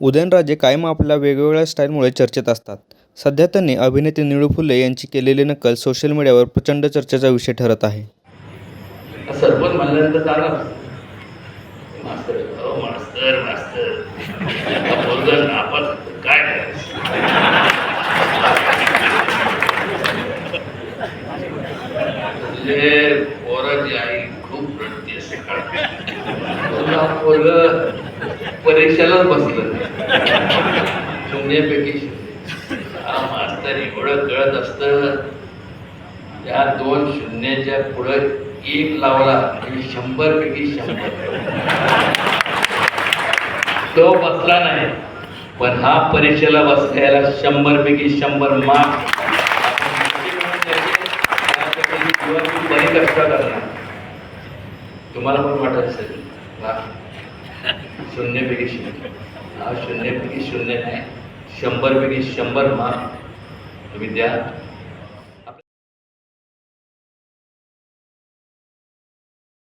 उदयनराजे कायम आपल्या वेगवेगळ्या स्टाईलमुळे चर्चेत असतात. सध्या त्यांनी अभिनेते निळू फुले यांची केलेली नक्कल सोशल मीडियावर प्रचंड चर्चेचा विषय ठरत आहे. सरपंच म्हणल्यानंतर चालणार मास्तर मास्तर मास्तर. आपण काय करायचं तुझे पोराची आई खूप रडते सकाळ. तुला पोरग परीक्षेलाच बसलं. शून्यापैकी शून्य हा मास्तर एवढं कळत असतं त्या दोन शून्याच्या पुढं एक लावला आणि शंभर पैकी शंभर. तो बसला नाही पण हा परीक्षेला बसल्याला शंभर पैकी शंभर मार्क कष्ट करणार. तुम्हाला पण वाटत असेल वा. शून्यपैकी शून्य. हा शून्यपैकी शून्य नाही शंभरपैकी शंभर मार्क तुम्ही द्या